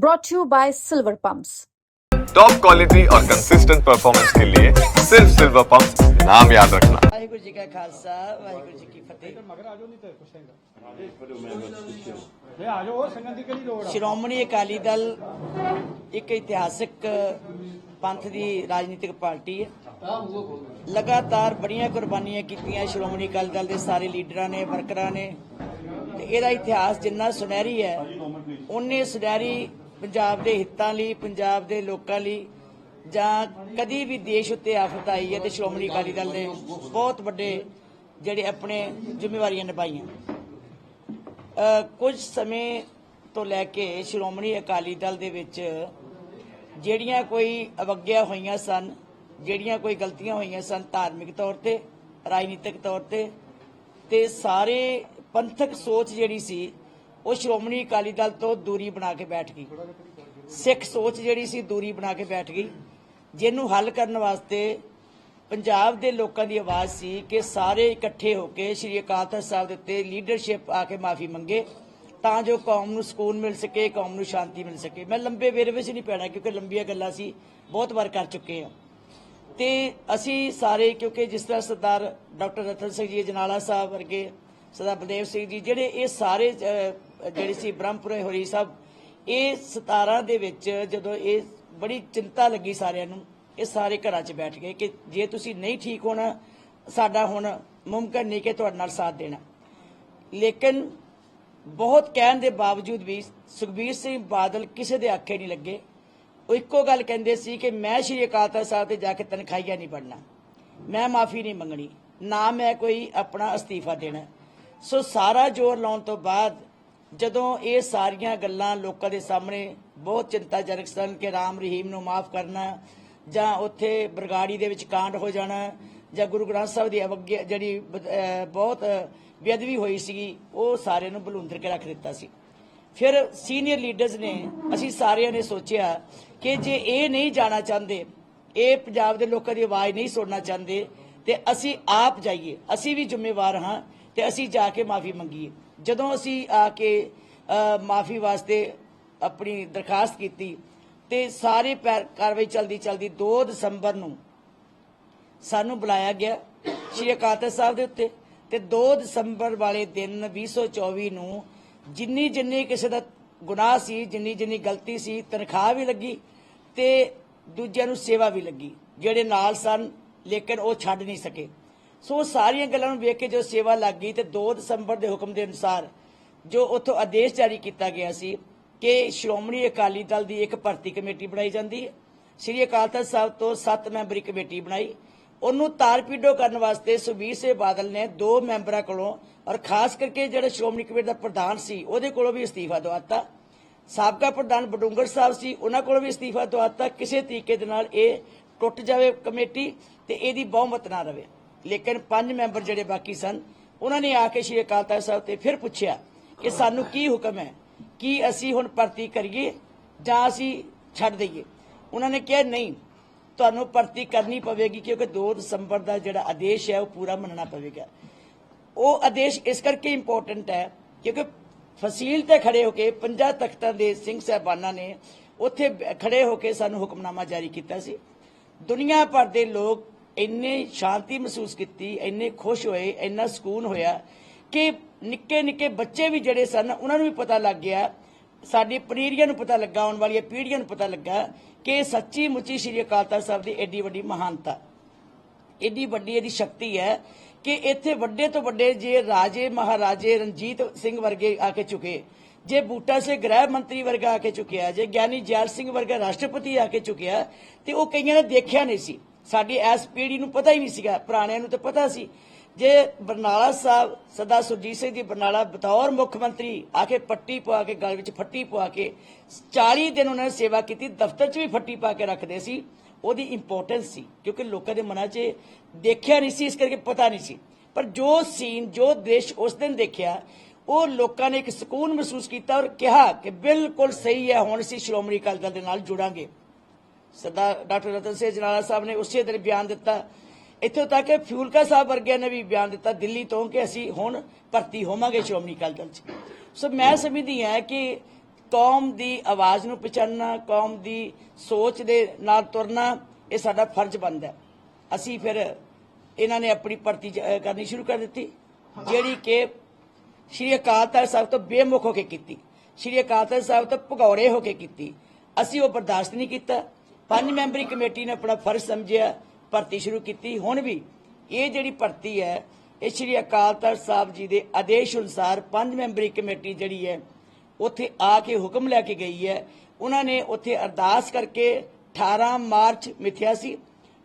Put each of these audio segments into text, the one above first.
brought to you by Silver Pumps. Top quality और consistent performance के लिए सिर्फ सिल्वर पंप नाम याद रखना ਵਾਹਿਗੁਰੂ ਜੀ ਕਾ ਖਾਲਸਾ ਵਾਹਿਗੁਰੂ ਜੀ ਕੀ ਫਤਿਹ ਮਗਰ ਆ ਜਾਓ ਨਹੀਂ ਤੇ ਕੁਛ ਨਹੀਂ ਆ ਜਾਓ ਸੰਗਤ ਦੀ ਕਿਹੜੀ ਲੋੜ ਆ ਸ਼੍ਰੋਮਣੀ ਅਕਾਲੀ ਦਲ ਇੱਕ ਇਤਿਹਾਸਕ ਪੰਥ ਦੀ ਰਾਜਨੀਤਿਕ ਪਾਰਟੀ ਹੈ ਲਗਾਤਾਰ ਬੜੀਆਂ ਕੁਰਬਾਨੀਆਂ ਕੀਤੀਆਂ ਸ਼੍ਰੋਮਣੀ ਅਕਾਲੀ ਦਲ ਦੇ ਸਾਰੇ ਲੀਡਰਾਂ ਨੇ ਵਰਕਰਾਂ ਨੇ ਤੇ ਇਹਦਾ ਇਤਿਹਾਸ ਜਿੰਨਾ ਸੁਨਹਿਰੀ ਹੈ ਉਹਨੇ ਸੁਨਹਿਰੀ ਪੰਜਾਬ ਦੇ ਹਿੱਤਾਂ ਲਈ, ਪੰਜਾਬ ਦੇ ਲੋਕਾਂ ਲਈ, ਜਾਂ ਕਦੀ ਵੀ ਦੇਸ਼ ਉੱਤੇ ਆਫਤ ਆਈ ਹੈ ਤੇ ਸ਼੍ਰੋਮਣੀ ਅਕਾਲੀ ਦਲ ਨੇ ਬਹੁਤ ਵੱਡੇ ਜਿਹੜੇ ਆਪਣੇ ਜ਼ਿੰਮੇਵਾਰੀਆਂ ਨਿਭਾਈਆਂ। ਕੁਝ ਸਮੇਂ ਤੋਂ ਲੈ ਕੇ ਸ਼੍ਰੋਮਣੀ ਅਕਾਲੀ ਦਲ ਦੇ ਵਿੱਚ ਜਿਹੜੀਆਂ ਕੋਈ ਅਵਗਿਆ ਹੋਈਆਂ ਸਨ, ਜਿਹੜੀਆਂ ਕੋਈ ਗਲਤੀਆਂ ਹੋਈਆਂ ਸਨ ਧਾਰਮਿਕ ਤੌਰ ਤੇ, ਰਾਜਨੀਤਿਕ ਤੌਰ ਤੇ ਤੇ ਸਾਰੇ ਪੰਥਕ ਸੋਚ ਜਿਹੜੀ ਸੀ ਉਹ ਸ਼੍ਰੋਮਣੀ ਅਕਾਲੀ ਦਲ ਤੋਂ ਦੂਰੀ ਬਣਾ ਕੇ ਬੈਠ ਗਈ। ਸਿੱਖ ਸੋਚ ਜਿਹੜੀ ਸੀ, ਦੂਰੀ ਬਣਾ ਕੇ ਬੈਠ ਗਈ। ਜਿਹਨੂੰ ਹੱਲ ਕਰਨ ਵਾਸਤੇ ਪੰਜਾਬ ਦੇ ਲੋਕਾਂ ਦੀ ਆਵਾਜ਼ ਸੀ ਕਿ ਸਾਰੇ ਇਕੱਠੇ ਹੋ ਕੇ ਸ਼੍ਰੀ ਅਕਾਲ ਤਖਤ ਸਾਹਿਬ ਦੇ ਉੱਤੇ ਲੀਡਰਸ਼ਿਪ ਆ ਕੇ ਮਾਫੀ ਮੰਗੇ, ਤਾਂ ਜੋ ਕੌਮ ਨੂੰ ਸਕੂਨ ਮਿਲ ਸਕੇ, ਕੌਮ ਨੂੰ ਸ਼ਾਂਤੀ ਮਿਲ ਸਕੇ। ਮੈਂ ਲੰਬੇ ਵੇਰਵੇ 'ਚ ਨਹੀਂ ਪੈਣਾ ਕਿਉਂਕਿ ਲੰਬੀਆਂ ਗੱਲਾਂ ਸੀ, ਬਹੁਤ ਵਾਰ ਕਰ ਚੁੱਕੇ ਹਾਂ। ਤੇ ਅਸੀਂ ਸਾਰੇ, ਕਿਉਂਕਿ ਜਿਸ ਤਰ੍ਹਾਂ ਸਰਦਾਰ ਡਾਕਟਰ ਰਤਨ ਸਿੰਘ ਜੀ ਜਨਾਲਾ ਸਾਹਿਬ ਵਰਗੇ, ਸਰਦਾਰ ਬਲਦੇਵ ਸਿੰਘ ਜੀ, ਜਿਹੜੇ ਇਹ ਸਾਰੇ ਜਿਹੜੀ ਸੀ ਬ੍ਰਹਮਪੁਰੇ ਹੋਰੀ ਸਾਹਿਬ, ਇਹ 17 ਦੇ ਵਿੱਚ ਜਦੋਂ ਇਹ ਬੜੀ ਚਿੰਤਾ ਲੱਗੀ ਸਾਰਿਆਂ ਨੂੰ, ਇਹ ਸਾਰੇ ਘਰਾਂ 'ਚ ਬੈਠ ਗਏ ਕਿ ਜੇ ਤੁਸੀਂ ਨਹੀਂ ਠੀਕ ਹੋਣਾ, ਸਾਡਾ ਹੁਣ ਮੁਮਕਨ ਨਹੀਂ ਕਿ ਤੁਹਾਡੇ ਨਾਲ ਸਾਥ ਦੇਣਾ। ਲੇਕਿਨ ਬਹੁਤ ਕਹਿਣ ਦੇ ਬਾਵਜੂਦ ਵੀ ਸੁਖਬੀਰ ਸਿੰਘ ਬਾਦਲ ਕਿਸੇ ਦੇ ਆਖੇ ਨਹੀਂ ਲੱਗੇ। ਉਹ ਇੱਕੋ ਗੱਲ ਕਹਿੰਦੇ ਸੀ ਕਿ ਮੈਂ ਸ਼੍ਰੀ ਅਕਾਲ ਤਖਤ ਸਾਹਿਬ ਤੇ ਜਾ ਕੇ ਤਨਖਾਹੀਆ ਨਹੀਂ ਬਣਨਾ। ਮੈਂ ਮਾਫੀ ਨਹੀਂ ਮੰਗਣੀ। ਨਾ ਮੈਂ ਕੋਈ ਆਪਣਾ ਅਸਤੀਫਾ ਦੇਣਾ। ਸੋ ਸਾਰਾ ਜ਼ੋਰ ਲਾਉਣ ਤੋਂ ਬਾਅਦ ਜਦੋਂ ਇਹ ਸਾਰੀਆਂ ਗੱਲਾਂ ਲੋਕਾਂ ਦੇ ਸਾਹਮਣੇ ਬਹੁਤ ਚਿੰਤਾਜਨਕ ਸਨ ਕਿ ਰਾਮ ਰਹੀਮ ਨੂੰ ਮਾਫ ਕਰਨਾ, ਜਾਂ ਉੱਥੇ ਬਰਗਾੜੀ ਦੇ ਵਿੱਚ ਕਾਂਡ ਹੋ ਜਾਣਾ, ਜਾਂ ਗੁਰੂ ਗ੍ਰੰਥ ਸਾਹਿਬ ਦੀ ਅਵਗਿਆ ਜਿਹੜੀ ਬਹੁਤ ਬੇਅਦਬੀ ਹੋਈ ਸੀਗੀ, ਉਹ ਸਾਰਿਆਂ ਨੂੰ ਬਲੂੰਦਰ ਕੇ ਰੱਖ ਦਿੱਤਾ ਸੀ। ਫਿਰ ਸੀਨੀਅਰ ਲੀਡਰਸ ਨੇ, ਅਸੀਂ ਸਾਰਿਆਂ ਨੇ ਸੋਚਿਆ ਕਿ ਜੇ ਇਹ ਨਹੀਂ ਜਾਣਾ ਚਾਹੁੰਦੇ, ਇਹ ਪੰਜਾਬ ਦੇ ਲੋਕਾਂ ਦੀ ਆਵਾਜ਼ ਨਹੀਂ ਸੁਣਨਾ ਚਾਹੁੰਦੇ, ਤੇ ਅਸੀਂ ਆਪ ਜਾਈਏ, ਅਸੀਂ ਵੀ ਜ਼ਿੰਮੇਵਾਰ ਹਾਂ, ਤੇ ਅਸੀਂ ਜਾ ਕੇ ਮਾਫੀ ਮੰਗੀਏ। ਜਦੋਂ ਅਸੀਂ ਆ ਕੇ ਮਾਫੀ ਵਾਸਤੇ ਆਪਣੀ ਦਰਖਾਸਤ ਕੀਤੀ, ਤੇ ਸਾਰੇ ਕਾਰਵਾਈ ਚਲਦੀ ਚਲਦੀ 2 ਦਸੰਬਰ ਨੂੰ ਸਾਨੂੰ ਬੁਲਾਇਆ ਗਿਆ ਸ਼੍ਰੀ ਅਕਾਲ ਸਾਹਿਬ ਦੇ ਉੱਤੇ, ਤੇ 2 ਦਸੰਬਰ ਵਾਲੇ ਦਿਨ 2024 ਨੂੰ ਜਿੰਨੀ ਜਿੰਨੀ ਕਿਸੇ ਦਾ ਗੁਨਾਹ ਸੀ, ਜਿੰਨੀ ਜਿੰਨੀ ਗਲਤੀ ਸੀ, ਤਨਖਾਹ ਵੀ ਲੱਗੀ ਤੇ ਦੂਜਿਆਂ ਨੂੰ ਸੇਵਾ ਵੀ ਲੱਗੀ, ਜਿਹੜੇ ਨਾਲ ਸਨ, ਲੇਕਿਨ ਉਹ ਛੱਡ ਨਹੀਂ ਸਕੇ। ਸੋ ਸਾਰੀਆਂ ਗੱਲਾਂ ਨੂੰ ਵੇਖ ਕੇ ਜੋ ਸੇਵਾ ਲੱਗ ਗਈ ਤੇ 2 ਦਸੰਬਰ ਦੇ ਹੁਕਮ ਦੇ ਅਨੁਸਾਰ ਜੋ ਉਥੋਂ ਆਦੇਸ਼ ਜਾਰੀ ਕੀਤਾ ਗਿਆ ਸੀ ਕਿ ਸ਼੍ਰੋਮਣੀ ਅਕਾਲੀ ਦਲ ਦੀ ਇੱਕ ਭਰਤੀ ਕਮੇਟੀ ਬਣਾਈ ਜਾਂਦੀ। ਹੈ ਸ਼੍ਰੀ ਅਕਾਲ ਤਖਤ ਸਾਹਿਬ ਤੋਂ 7 ਮੈਂਬਰੀ ਕਮੇਟੀ ਬਣਾਈ। ਉਹਨੂੰ ਤਾਰਪੀਡੋ ਕਰਨ ਵਾਸਤੇ ਸੁਬੀਰ ਸਿੰਘ ਬਾਦਲ ਨੇ ਦੋ ਮੈਂਬਰਾਂ ਕੋਲੋਂ ਔਰ ਖਾਸ ਕਰਕੇ ਜਿਹੜਾ ਸ਼੍ਰੋਮਣੀ ਕਮੇਟੀ ਦਾ ਪ੍ਰਧਾਨ ਸੀ, ਉਹਦੇ ਕੋਲੋਂ ਵੀ ਅਸਤੀਫਾ ਦਵਾਤਾ ਸਾਬਕਾ ਪ੍ਰਧਾਨ ਬਡੂੰਗਰ ਸਾਹਿਬ ਸੀ, ਉਹਨਾਂ ਕੋਲੋਂ ਵੀ ਅਸਤੀਫਾ ਦਵਾਤਾ ਕਿਸੇ ਤਰੀਕੇ ਦੇ ਨਾਲ ਇਹ ਟੁੱਟ ਜਾਵੇ ਕਮੇਟੀ ਤੇ ਇਹਦੀ ਬਹੁਮਤ ਨਾ ਰਵੇ। ਲੇਕਿਨ ਪੰਜ ਮੈਂਬਰ ਜਿਹੜੇ ਬਾਕੀ ਸਨ, ਉਹਨਾਂ ਨੇ ਆ ਕੇ ਸ਼੍ਰੀ ਅਕਾਲ ਤਖਤ ਸਾਹਿਬ ਤੇ ਫਿਰ ਪੁੱਛਿਆ ਕਿ ਸਾਨੂੰ ਕੀ ਹੁਕਮ ਹੈ? ਕੀ ਅਸੀਂ ਹੁਣ ਭਰਤੀ ਕਰੀਏ ਜਾਂ ਅਸੀਂ ਛੱਡ ਦਈਏ? ਉਹਨਾਂ ਨੇ ਕਿਹਾ, ਨਹੀਂ, ਤੁਹਾਨੂੰ ਭਰਤੀ ਕਰਨੀ ਪਵੇਗੀ ਕਿਉਂਕਿ 2 ਦਸੰਬਰ ਦਾ ਜਿਹੜਾ ਆਦੇਸ਼ ਹੈ, ਉਹ ਪੂਰਾ ਮੰਨਣਾ ਪਵੇਗਾ। ਉਹ ਆਦੇਸ਼ ਇਸ ਕਰਕੇ ਇੰਪੋਰਟੈਂਟ ਹੈ ਕਿਉਂਕਿ ਫਸੀਲ ਤੇ ਖੜੇ ਹੋ ਕੇ ਪੰਜਾ ਤਖਤਾਂ ਦੇ ਸਿੰਘ ਸਾਹਿਬਾਨਾਂ ਨੇ ਉੱਥੇ ਖੜੇ ਹੋ ਕੇ ਸਾਨੂੰ ਹੁਕਮਨਾਮਾ ਜਾਰੀ ਕੀਤਾ ਸੀ। ਦੁਨੀਆ ਭਰ ਦੇ ਲੋਕ ਇੰਨੇ ਸ਼ਾਂਤੀ ਮਹਿਸੂਸ ਕੀਤੀ, ਇੰਨੇ ਖੁਸ਼ ਹੋਏ, ਇੰਨਾ ਸਕੂਨ ਹੋਇਆ ਕਿ ਨਿੱਕੇ ਨਿੱਕੇ ਬੱਚੇ ਵੀ ਜਿਹੜੇ ਸਨ, ਉਹਨਾਂ ਨੂੰ ਵੀ ਪਤਾ ਲੱਗ ਗਿਆ। ਸਾਡੀ ਪਨੀਰੀਆਂ ਨੂੰ ਪਤਾ ਲੱਗਾ, ਆਉਣ ਵਾਲੀਆਂ ਪੀੜ੍ਹੀਆਂ ਨੂੰ ਪਤਾ ਲੱਗਾ ਕਿ ਸੱਚੀ ਮੁੱਚੀ ਸ਼੍ਰੀ ਅਕਾਲ ਤਖਤ ਸਾਹਿਬ ਦੀ ਐਡੀ ਵੱਡੀ ਮਹਾਨਤਾ। ਏਡੀ ਵੱਡੀ ਇਹਦੀ ਸ਼ਕਤੀ ਹੈ ਕਿ ਇੱਥੇ ਵੱਡੇ ਤੋਂ ਵੱਡੇ ਜੇ ਰਾਜੇ, ਮਹਾਰਾਜੇ ਰਣਜੀਤ ਸਿੰਘ ਵਰਗੇ ਆ ਕੇ ਚੁਕੇ ਜੇ ਬੂਟਾ ਸੇ ਗ੍ਰਹਿ ਮੰਤਰੀ ਵਰਗਾ ਆ ਕੇ ਚੁਕਿਆ ਜੇ ਗਿਆਨੀ ਜੈਲ ਸਿੰਘ ਵਰਗਾ ਰਾਸ਼ਟਰਪਤੀ ਆ ਕੇ ਚੁਕਿਆ ਤੇ ਉਹ ਕਈਆਂ ਨੇ ਦੇਖਿਆ ਨਹੀਂ ਸੀ। ਸਾਡੀ ਐਸ ਪੀੜੀ ਨੂੰ ਪਤਾ ਹੀ ਨਹੀਂ ਸੀਗਾ, ਪੁਰਾਣਿਆਂ ਨੂੰ ਤਾਂ ਪਤਾ ਸੀ। ਜੇ ਬਰਨਾਲਾ ਸਾਹਿਬ, ਸਦਾ ਸੁਰਜੀਤ ਸਿੰਘ ਜੀ ਬਰਨਾਲਾ, ਬਤੌਰ ਮੁੱਖ ਮੰਤਰੀ, ਆ ਕੇ ਪੱਟੀ ਪਵਾ ਕੇ, ਗਲ ਵਿੱਚ ਫੱਟੀ ਪਵਾ ਕੇ 40 ਦਿਨ ਉਹਨਾਂ ਨੇ ਸੇਵਾ ਕੀਤੀ, ਦਫ਼ਤਰ 'ਚ ਵੀ ਫੱਟੀ ਪਾ ਕੇ ਰੱਖਦੇ ਸੀ, ਉਹਦੀ ਇੰਪੋਰਟੈਂਸ ਸੀ, ਕਿਉਂਕਿ ਲੋਕਾਂ ਦੇ ਮਨਾਂ 'ਚ ਦੇਖਿਆ ਨਹੀਂ ਸੀ, ਇਸ ਕਰਕੇ ਪਤਾ ਨਹੀਂ ਸੀ। ਪਰ ਜੋ ਸੀਨ, ਜੋ ਦ੍ਰਿਸ਼ ਉਸ ਦਿਨ ਦੇਖਿਆ, ਉਹ ਲੋਕਾਂ ਨੇ ਇੱਕ ਸਕੂਨ ਮਹਿਸੂਸ ਕੀਤਾ ਔਰ ਕਿਹਾ ਕਿ ਬਿਲਕੁਲ ਸਹੀ ਹੈ, ਹੁਣ ਅਸੀਂ ਸ਼੍ਰੋਮਣੀ ਅਕਾਲੀ ਦਲ ਦੇ ਨਾਲ ਜੁੜਾਂਗੇ। ਸਰਦਾਰ ਡਾਕਟਰ ਰਤਨ ਸਿੰਘ ਜਨਾਲਾ ਸਾਹਿਬ ਨੇ ਉਸੇ ਦਿਨ ਬਿਆਨ ਦਿੱਤਾ। ਇੱਥੋਂ ਤੱਕ ਕਿ ਫਿਊਲਕਾ ਸਾਹਿਬ ਵਰਗਿਆਂ ਨੇ ਵੀ ਬਿਆਨ ਦਿੱਤਾ, ਦਿੱਲੀ ਤੋਂ ਕਿ ਅਸੀਂ ਹੁਣ ਭਰਤੀ ਹੋਵਾਂਗੇ ਸ਼੍ਰੋਮਣੀ ਅਕਾਲੀ ਦਲ 'ਚ। ਸੋ ਮੈਂ ਸਮਝਦੀ ਹਾਂ ਕਿ ਕੌਮ ਦੀ ਆਵਾਜ਼ ਨੂੰ ਪਛਾਣਨਾ, ਕੌਮ ਦੀ ਸੋਚ ਦੇ ਨਾਲ ਤੁਰਨਾ, ਇਹ ਸਾਡਾ ਫਰਜ਼ ਬਣਦਾ ਹੈ। ਅਸੀਂ ਫਿਰ ਇਹਨਾਂ ਨੇ ਆਪਣੀ ਭਰਤੀ ਕਰਨੀ ਸ਼ੁਰੂ ਕਰ ਦਿੱਤੀ, ਜਿਹੜੀ ਕਿ ਸ਼੍ਰੀ ਅਕਾਲ ਤਖਤ ਸਾਹਿਬ ਤੋਂ ਬੇਮੁਖ ਹੋ ਕੇ ਕੀਤੀ, ਸ਼੍ਰੀ ਅਕਾਲ ਤਖਤ ਸਾਹਿਬ ਤੋਂ ਭਗੌੜੇ ਹੋ ਕੇ ਕੀਤੀ। ਅਸੀਂ ਉਹ ਬਰਦਾਸ਼ਤ ਨਹੀਂ ਕੀਤਾ। ਪੰਜ ਮੈਂਬਰੀ ਕਮੇਟੀ ਨੇ ਆਪਣਾ ਫਰਜ਼ ਸਮਝਿਆ, ਭਰਤੀ ਸ਼ੁਰੂ ਕੀਤੀ। ਹੁਣ ਵੀ ਇਹ ਜਿਹੜੀ ਭਰਤੀ ਹੈ, ਇਹ ਸ਼੍ਰੀ ਅਕਾਲ ਤਖਤ ਸਾਹਿਬ ਜੀ ਦੇ ਆਦੇਸ਼ ਅਨੁਸਾਰ ਪੰਜ ਮੈਂਬਰੀ ਕਮੇਟੀ ਜਿਹੜੀ ਹੈ, ਉੱਥੇ ਆ ਕੇ ਹੁਕਮ ਲੈ ਕੇ ਗਈ ਹੈ। ਉਹਨਾਂ ਨੇ ਉੱਥੇ ਅਰਦਾਸ ਕਰਕੇ 18 ਮਾਰਚ ਮਿਥਿਆ ਸੀ।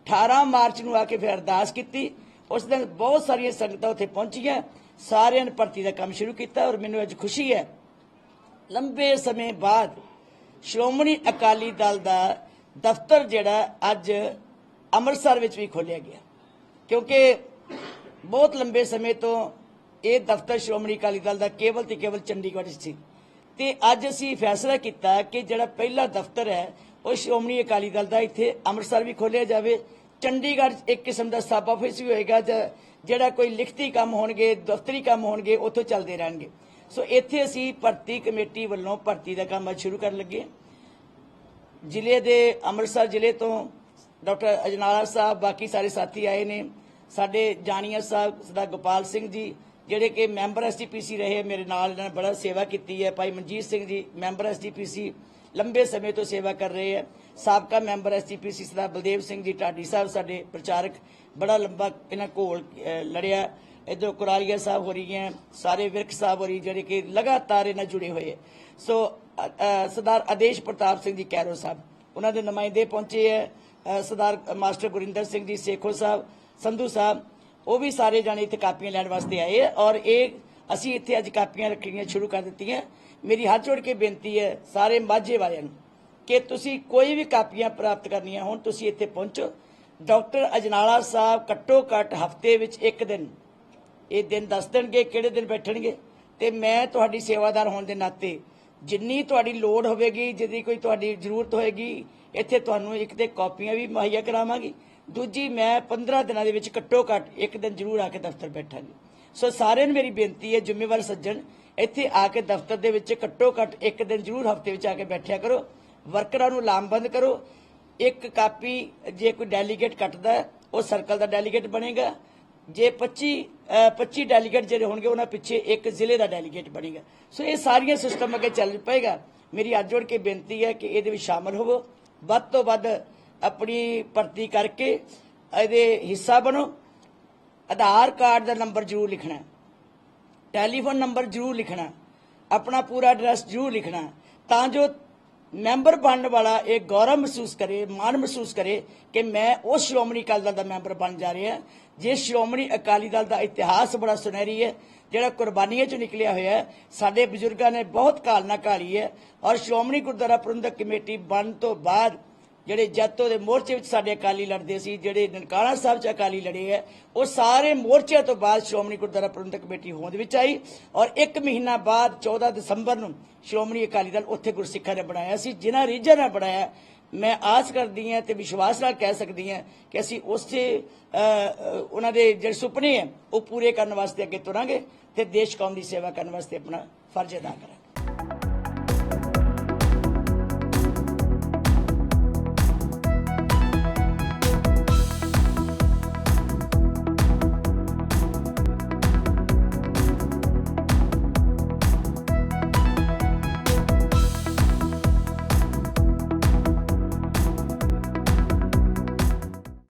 18 ਮਾਰਚ ਨੂੰ ਆ ਕੇ ਫਿਰ ਅਰਦਾਸ ਕੀਤੀ। ਉਸ ਦਿਨ ਬਹੁਤ ਸਾਰੀਆਂ ਸੰਗਤਾਂ ਉੱਥੇ ਪਹੁੰਚੀਆਂ। ਸਾਰਿਆਂ ਨੇ ਭਰਤੀ ਦਾ ਕੰਮ ਸ਼ੁਰੂ ਕੀਤਾ ਔਰ ਮੈਨੂੰ ਅੱਜ ਖੁਸ਼ੀ ਹੈ। ਲੰਬੇ ਸਮੇਂ ਬਾਅਦ ਸ਼੍ਰੋਮਣੀ ਅਕਾਲੀ ਦਲ ਦਾ ਦਫ਼ਤਰ ਜਿਹੜਾ ਅੱਜ ਅੰਮ੍ਰਿਤਸਰ ਵਿੱਚ ਵੀ ਖੋਲਿਆ ਗਿਆ। ਕਿਉਂਕਿ ਬਹੁਤ ਲੰਬੇ ਸਮੇਂ ਤੋਂ ਇਹ ਦਫ਼ਤਰ ਸ਼੍ਰੋਮਣੀ ਅਕਾਲੀ ਦਲ ਦਾ ਕੇਵਲ ਤੇ ਕੇਵਲ ਚੰਡੀਗੜ੍ਹ 'ਚ ਸੀ। ਤੇ ਅੱਜ ਅਸੀਂ ਫੈਸਲਾ ਕੀਤਾ ਕਿ ਜਿਹੜਾ ਪਹਿਲਾ ਦਫ਼ਤਰ ਹੈ, ਉਹ ਸ਼੍ਰੋਮਣੀ ਅਕਾਲੀ ਦਲ ਦਾ ਇੱਥੇ ਅੰਮ੍ਰਿਤਸਰ ਵੀ ਖੋਲਿਆ ਜਾਵੇ। ਚੰਡੀਗੜ੍ਹ 'ਚ ਇੱਕ ਕਿਸਮ ਦਾ ਸਬ ਆਫਿਸ ਵੀ ਹੋਏਗਾ, ਜਾਂ ਜਿਹੜਾ ਕੋਈ ਲਿਖਤੀ ਕੰਮ ਹੋਣਗੇ, ਦਫ਼ਤਰੀ ਕੰਮ ਹੋਣਗੇ, ਉੱਥੋਂ ਚੱਲਦੇ ਰਹਿਣਗੇ। ਸੋ ਇੱਥੇ ਅਸੀਂ ਭਰਤੀ ਕਮੇਟੀ ਵੱਲੋਂ ਭਰਤੀ ਦਾ ਕੰਮ ਅੱਜ ਸ਼ੁਰੂ ਕਰਨ ਲੱਗੇ ਜ਼ਿਲ੍ਹੇ ਦੇ ਅੰਮ੍ਰਿਤਸਰ ਜ਼ਿਲ੍ਹੇ ਤੋਂ ਡਾਕਟਰ ਅਜਨਾਲਾ ਸਾਹਿਬ, ਬਾਕੀ ਸਾਰੇ ਸਾਥੀ ਆਏ ਨੇ। ਸਾਡੇ ਜਾਨੀਆ ਸਾਹਿਬ ਸਰਦਾਰ ਗੋਪਾਲ ਸਿੰਘ ਜੀ, ਜਿਹੜੇ ਕਿ ਮੈਂਬਰ ਐਸਜੀਪੀਸੀ ਰਹੇ, ਮੇਰੇ ਨਾਲ ਇਹਨਾਂ ਨੇ ਬੜਾ ਸੇਵਾ ਕੀਤੀ ਹੈ। ਭਾਈ ਮਨਜੀਤ ਸਿੰਘ ਜੀ, ਮੈਂਬਰ ਐਸਜੀਪੀਸੀ ਲੰਬੇ ਸਮੇਂ ਤੋਂ ਸੇਵਾ ਕਰ ਰਹੇ ਹੈ। ਸਾਬਕਾ member S G P C Sardar Baldev Singh ji, ਢਾਡੀ ਸਾਹਿਬ ਸਾਡੇ ਪ੍ਰਚਾਰਕ, ਬੜਾ ਲੰਬਾ ਇਹਨਾਂ ਕੋਲ ਲੜਿਆ। ਇਧਰ ਕੁਰਾਲੀਆ ਸਾਹਿਬ ਹੋ ਰਹੀ ਹੈ ਸਾਰੇ ਵਿਰਕ ਸਾਹਿਬ ਹੋ ਰਹੀ ਜਿਹੜੇ ਕਿ ਲਗਾਤਾਰ ਇਹਨਾਂ ਜੁੜੇ ਹੋਏ ਹੈ ਸੋ ਸਰਦਾਰ ਆਦੇਸ਼ ਪ੍ਰਤਾਪ ਸਿੰਘ ਜੀ ਕੈਰੋ ਸਾਹਿਬ, ਉਹਨਾਂ ਦੇ ਨੁਮਾਇੰਦੇ ਪਹੁੰਚੇ ਹੈ ਸਰਦਾਰ ਮਾਸਟਰ ਗੁਰਿੰਦਰ ਸਿੰਘ ਜੀ ਸੇਖੋ ਸਾਹਿਬ, ਸੰਧੂ ਸਾਹਿਬ, ਉਹ ਵੀ ਸਾਰੇ ਜਾਣੇ ਇੱਥੇ ਕਾਪੀਆਂ ਲੈਣ ਵਾਸਤੇ ਆਏ ਹੈ ਔਰ ਇਹ ਅਸੀਂ ਇੱਥੇ ਅੱਜ ਕਾਪੀਆਂ ਰੱਖਣੀਆਂ ਸ਼ੁਰੂ ਕਰ ਦਿੱਤੀਆਂ। ਮੇਰੀ ਹੱਥ ਜੋੜ ਕੇ ਬੇਨਤੀ ਹੈ ਸਾਰੇ ਮਾਝੇ ਵਾਲਿਆਂ ਨੂੰ ਕਿ ਤੁਸੀਂ ਕੋਈ ਵੀ ਕਾਪੀਆਂ ਪ੍ਰਾਪਤ ਕਰਨੀਆਂ ਹੋਣ, ਤੁਸੀਂ ਇੱਥੇ ਪਹੁੰਚੋ। ਡਾਕਟਰ ਅਜਨਾਲਾ ਸਾਹਿਬ ਘੱਟੋ ਘੱਟ ਹਫ਼ਤੇ ਵਿੱਚ ਇੱਕ ਦਿਨ ਇਹ ਦਿਨ ਦੱਸ ਦੇਣਗੇ ਕਿਹੜੇ ਦਿਨ ਬੈਠਣਗੇ। ਤੇ ਮੈਂ ਤੁਹਾਡੀ ਸੇਵਾਦਾਰ ਹੋਣ ਦੇ ਨਾਤੇ ਜਿੰਨੀ ਤੁਹਾਡੀ ਲੋੜ ਹੋਵੇਗੀ, ਜਿਹਦੀ ਕੋਈ ਤੁਹਾਡੀ ਜ਼ਰੂਰਤ ਹੋਏਗੀ, ਇੱਥੇ ਤੁਹਾਨੂੰ ਇੱਕ ਤੇ ਕਾਪੀਆਂ ਵੀ ਮੁਹੱਈਆ ਕਰਾਵਾਂਗੀ। ਦੂਜੀ, ਮੈਂ 15 ਦਿਨਾਂ ਦੇ ਵਿੱਚ ਘੱਟੋ ਘੱਟ ਇੱਕ ਦਿਨ ਜ਼ਰੂਰ ਆ ਕੇ ਦਫ਼ਤਰ ਬੈਠਾਂਗੀ। ਸੋ ਸਾਰਿਆਂ ਨੂੰ ਮੇਰੀ ਬੇਨਤੀ ਹੈ, ਜ਼ਿੰਮੇਵਾਰ ਸੱਜਣ, ਇੱਥੇ ਆ ਕੇ ਦਫ਼ਤਰ ਦੇ ਵਿੱਚ ਘੱਟੋ ਘੱਟ ਇੱਕ ਦਿਨ ਜ਼ਰੂਰ ਹਫ਼ਤੇ ਵਿੱਚ ਆ ਕੇ ਬੈਠਿਆ ਕਰੋ। ਵਰਕਰਾਂ ਨੂੰ ਲਾਮਬੰਦ ਕਰੋ। ਇੱਕ ਕਾਪੀ ਜੇ ਕੋਈ ਡੈਲੀਗੇਟ ਕੱਟਦਾ, ਉਹ ਸਰਕਲ ਦਾ ਡੈਲੀਗੇਟ ਬਣੇਗਾ। ਜੇ 25 ਅਹ 25 ਡੈਲੀਗੇਟ ਜਿਹੜੇ ਹੋਣਗੇ, ਉਹਨਾਂ ਪਿੱਛੇ ਇੱਕ ਜ਼ਿਲ੍ਹੇ ਦਾ ਡੈਲੀਗੇਟ ਬਣੇਗਾ। ਸੋ ਇਹ ਸਾਰੀਆਂ ਸਿਸਟਮ ਅੱਗੇ ਚੱਲ ਪਏਗਾ। ਮੇਰੀ ਅੱਜ ਜੋੜ ਕੇ ਬੇਨਤੀ ਹੈ ਕਿ ਇਹਦੇ ਵਿੱਚ ਸ਼ਾਮਲ ਹੋਵੋ। ਵੱਧ ਤੋਂ ਵੱਧ ਆਪਣੀ ਭਰਤੀ ਕਰਕੇ ਇਹਦੇ ਹਿੱਸਾ ਬਣੋ। ਆਧਾਰ ਕਾਰਡ ਦਾ ਨੰਬਰ ਜ਼ਰੂਰ ਲਿਖਣਾ। ਟੈਲੀਫੋਨ ਨੰਬਰ ਜ਼ਰੂਰ ਲਿਖਣਾ। ਆਪਣਾ ਪੂਰਾ ਐਡਰੈਸ ਜ਼ਰੂਰ ਲਿਖਣਾ। ਤਾਂ ਜੋ ਮੈਂਬਰ ਬਣਨ ਵਾਲਾ ਇਹ ਗੌਰਵ ਮਹਿਸੂਸ ਕਰੇ, ਮਾਣ ਮਹਿਸੂਸ ਕਰੇ ਕਿ ਮੈਂ ਉਸ ਸ਼੍ਰੋਮਣੀ ਅਕਾਲੀ ਦਲ ਦਾ ਮੈਂਬਰ ਬਣ ਜਾ ਰਿਹਾ ਜੇ ਸ਼੍ਰੋਮਣੀ ਅਕਾਲੀ ਦਲ ਦਾ ਇਤਿਹਾਸ ਬੜਾ ਸੁਨਹਿਰੀ ਹੈ, ਜਿਹੜਾ ਕੁਰਬਾਨੀਆਂ ਚੋਂ ਨਿਕਲਿਆ ਹੋਇਆ ਸਾਡੇ ਬਜ਼ੁਰਗਾਂ ਨੇ ਬਹੁਤ ਕਾਲਨਾ ਘਾਲੀ ਹੈ ਔਰ ਸ਼੍ਰੋਮਣੀ ਗੁਰਦੁਆਰਾ ਪ੍ਰਬੰਧਕ ਕਮੇਟੀ ਬਣ ਤੋਂ ਬਾਅਦ ਜਿਹੜੇ ਜੱਤੋ ਦੇ ਮੋਰਚੇ ਵਿੱਚ ਸਾਡੇ ਅਕਾਲੀ ਲੜਦੇ ਸੀ ਜਿਹੜੇ ਨਨਕਾਣਾ ਸਾਹਿਬ ਚ ਅਕਾਲੀ ਲੜੇ ਹੈ ਉਹ ਸਾਰੇ ਮੋਰਚਿਆਂ ਤੋਂ ਬਾਅਦ ਸ਼੍ਰੋਮਣੀ ਗੁਰਦੁਆਰਾ ਪ੍ਰਬੰਧਕ ਕਮੇਟੀ ਹੋਂਦ ਵਿੱਚ ਆਈ ਔਰ ਇੱਕ ਮਹੀਨਾ ਬਾਅਦ 14 ਦਸੰਬਰ ਨੂੰ ਸ਼੍ਰੋਮਣੀ ਅਕਾਲੀ ਦਲ ਉੱਥੇ ਗੁਰਸਿੱਖਾਂ ਨੇ ਬਣਾਇਆ ਸੀ ਜਿਨ੍ਹਾਂ ਰੀਜਨ ਨੇ ਬਣਾਇਆ। ਮੈਂ ਆਸ ਕਰਦੀ ਹਾਂ ਤੇ ਵਿਸ਼ਵਾਸ ਨਾਲ ਕਹਿ ਸਕਦੀ ਹਾਂ ਕਿ ਅਸੀਂ ਉਸੇ ਅ, ਉਹਨਾਂ ਦੇ ਜਿਹੜੇ ਸੁਪਨੇ ਹੈ ਉਹ ਪੂਰੇ ਕਰਨ ਵਾਸਤੇ ਅੱਗੇ ਤੁਰਾਂਗੇ ਤੇ ਦੇਸ਼ ਕੌਮ ਦੀ ਸੇਵਾ ਕਰਨ ਵਾਸਤੇ ਆਪਣਾ ਫਰਜ਼ ਅਦਾ ਕਰਾਂਗੇ।